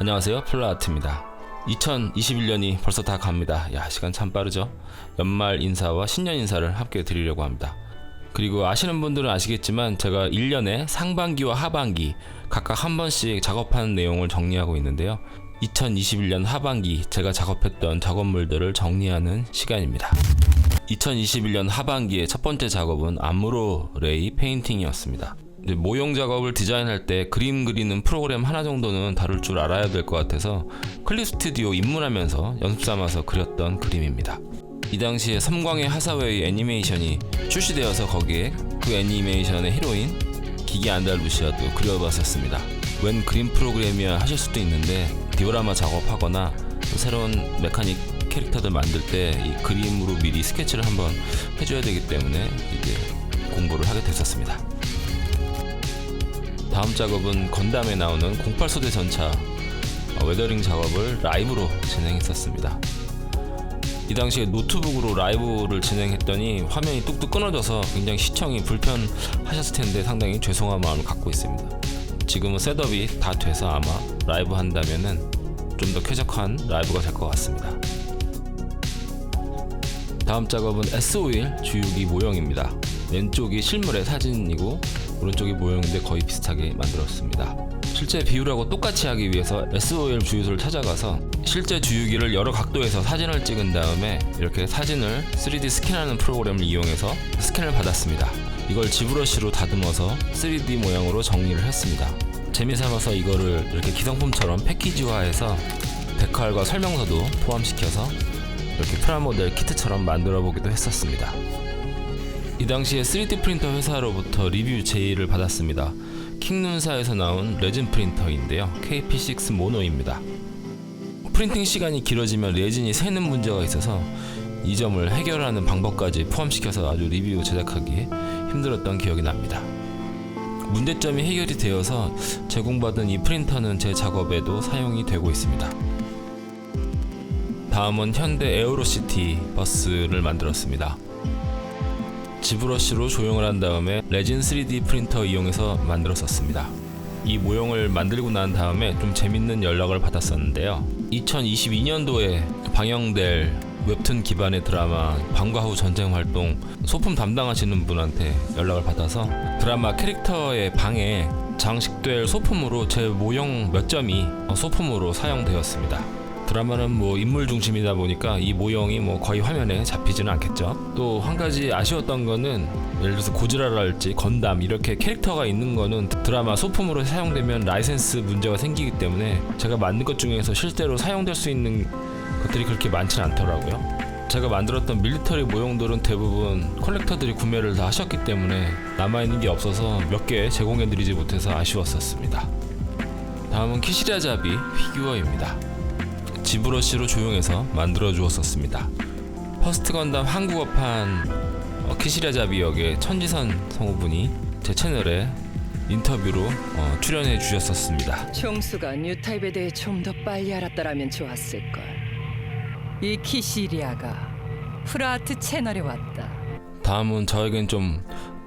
안녕하세요. 플라아트입니다. 2021년이 벌써 다 갑니다. 야 시간 참 빠르죠? 연말 인사와 신년 인사를 함께 드리려고 합니다. 그리고 아시는 분들은 아시겠지만 제가 1년에 상반기와 하반기 각각 한 번씩 작업하는 내용을 정리하고 있는데요. 2021년 하반기 제가 작업했던 작업물들을 정리하는 시간입니다. 2021년 하반기의 첫 번째 작업은 암무로 레이 페인팅이었습니다 모형 작업을 디자인할 때 그림 그리는 프로그램 하나 정도는 다룰 줄 알아야 될 것 같아서 클립 스튜디오 입문하면서 연습 삼아서 그렸던 그림입니다. 이 당시에 섬광의 하사웨이 애니메이션이 출시되어서 거기에 그 애니메이션의 히로인 기기 안달루시아도 그려봤었습니다. 웬 그림 프로그램이야 하실 수도 있는데 디오라마 작업하거나 또 새로운 메카닉 캐릭터들 만들 때 이 그림으로 미리 스케치를 한번 해줘야 되기 때문에 이제 공부를 하게 됐었습니다. 다음 작업은 건담에 나오는 08소대 전차 어, 웨더링 작업을 라이브로 진행했었습니다. 이 당시에 노트북으로 라이브를 진행했더니 화면이 뚝뚝 끊어져서 굉장히 시청이 불편하셨을 텐데 상당히 죄송한 마음을 갖고 있습니다. 지금은 셋업이 다 돼서 아마 라이브 한다면은 좀 더 쾌적한 라이브가 될 것 같습니다. 다음 작업은 S51 주유기 모형입니다. 왼쪽이 실물의 사진이고 오른쪽이 모형인데 거의 비슷하게 만들었습니다. 실제 비율하고 똑같이 하기 위해서 SOL 주유소를 찾아가서 실제 주유기를 여러 각도에서 사진을 찍은 다음에 이렇게 사진을 3D 스캔하는 프로그램을 이용해서 스캔을 받았습니다. 이걸 지브러시로 다듬어서 3D 모양으로 정리를 했습니다. 재미삼아서 이거를 이렇게 기성품처럼 패키지화해서 데칼과 설명서도 포함시켜서 이렇게 프라모델 키트처럼 만들어 보기도 했었습니다. 이 당시에 3D 프린터 회사로부터 리뷰 제의를 받았습니다. 킹눈사에서 나온 레진 프린터인데요. KP6 모노입니다. 프린팅 시간이 길어지면 레진이 새는 문제가 있어서 이 점을 해결하는 방법까지 포함시켜서 아주 리뷰 제작하기에 힘들었던 기억이 납니다. 문제점이 해결이 되어서 제공받은 이 프린터는 제 작업에도 사용이 되고 있습니다. 다음은 현대 에어로시티 버스를 만들었습니다. 지브러시로 조형을 한 다음에 레진 3D 프린터 이용해서 만들었었습니다. 이 모형을 만들고 난 다음에 좀 재밌는 연락을 받았었는데요. 2022년도에 방영될 웹툰 기반의 드라마 방과 후 전쟁 활동 소품 담당하시는 분한테 연락을 받아서 드라마 캐릭터의 방에 장식될 소품으로 제 모형 몇 점이 소품으로 사용되었습니다. 드라마는 뭐 인물 중심이다 보니까 이 모형이 뭐 거의 화면에 잡히지는 않겠죠. 또 한 가지 아쉬웠던 거는 예를 들어서 고지라랄지 건담 이렇게 캐릭터가 있는 거는 드라마 소품으로 사용되면 라이센스 문제가 생기기 때문에 제가 만든 것 중에서 실제로 사용될 수 있는 것들이 그렇게 많지는 않더라고요. 제가 만들었던 밀리터리 모형들은 대부분 컬렉터들이 구매를 다 하셨기 때문에 남아있는 게 없어서 몇 개 제공해드리지 못해서 아쉬웠었습니다. 다음은 키시라자비 피규어입니다. 지브러시로 조용해서 만들어 주었었습니다. 퍼스트 건담 한국어판 어, 키시라자비 역의 천지선 성우분이 제 채널에 인터뷰로 어, 출연해 주셨었습니다. 총수가 뉴타입에 대해 좀 더 빨리 알았더라면 좋았을 걸. 이 키시리아가 프라트 채널에 왔다. 다음은 저에겐 좀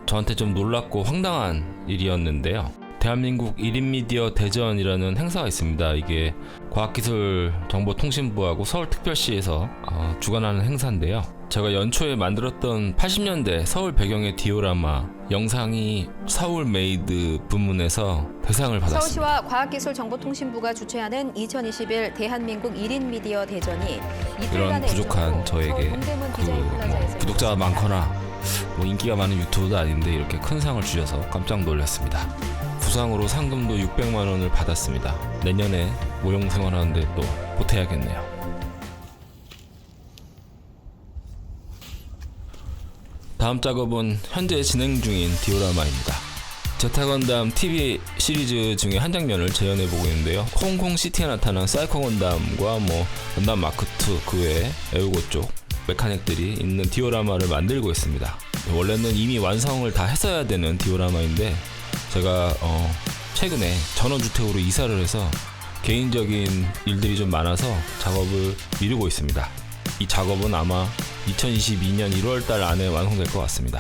저한테 좀 놀랍고 황당한 일이었는데요. 대한민국 1인 미디어 대전이라는 행사가 있습니다. 이게 과학기술정보통신부하고 서울특별시에서 어, 주관하는 행사인데요. 제가 연초에 만들었던 80년대 서울 배경의 디오라마 영상이 서울 메이드 부문에서 대상을 받았습니다. 서울시와 과학기술정보통신부가 주최하는 2021 대한민국 1인 미디어 대전이 이런 부족한 저에게 그 뭐 구독자가 많거나 뭐 인기가 많은 유튜브도 아닌데 이렇게 큰 상을 주셔서 깜짝 놀랐습니다. 부상으로 상금도 600만 원을 받았습니다. 내년에 모형 생활하는데 또 보태야겠네요. 다음 작업은 현재 진행 중인 디오라마입니다. 제타건담 TV 시리즈 중에 한 장면을 재현해 보고 있는데요. 홍콩 시티에 나타난 사이코 건담과 뭐 건담 마크 2 그 외에 에우고 쪽 메카닉들이 있는 디오라마를 만들고 있습니다. 원래는 이미 완성을 다 했어야 되는 디오라마인데 제가 어 최근에 전원주택으로 이사를 해서 개인적인 일들이 좀 많아서 작업을 미루고 있습니다. 이 작업은 아마 2022년 1월 달 안에 완성될 것 같습니다.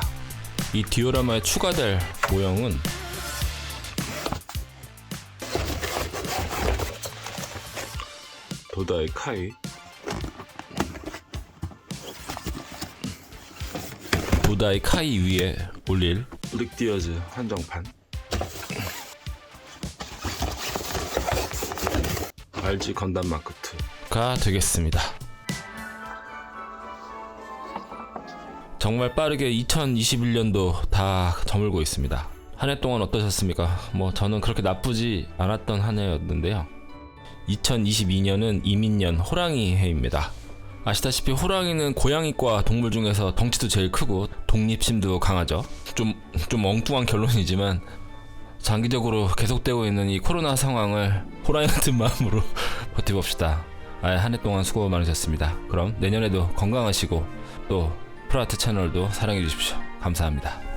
이 디오라마에 추가될 모형은 도다의 카이 도다의 카이 위에 올릴 릭디어즈 한정판 RG 건담 마크 2가 되겠습니다. 정말 빠르게 2021년도 다 저물고 있습니다. 한 해 동안 어떠셨습니까? 뭐 저는 그렇게 나쁘지 않았던 한 해였는데요. 2022년은 이민년 호랑이 해입니다. 아시다시피 호랑이는 고양이과 동물 중에서 덩치도 제일 크고 독립심도 강하죠. 좀, 좀 엉뚱한 결론이지만 장기적으로 계속되고 있는 이 코로나 상황을 호랑이 같은 마음으로 버텨봅시다. 아, 한해 동안 수고 많으셨습니다. 그럼 내년에도 건강하시고 또 프라트 채널도 사랑해 주십시오. 감사합니다.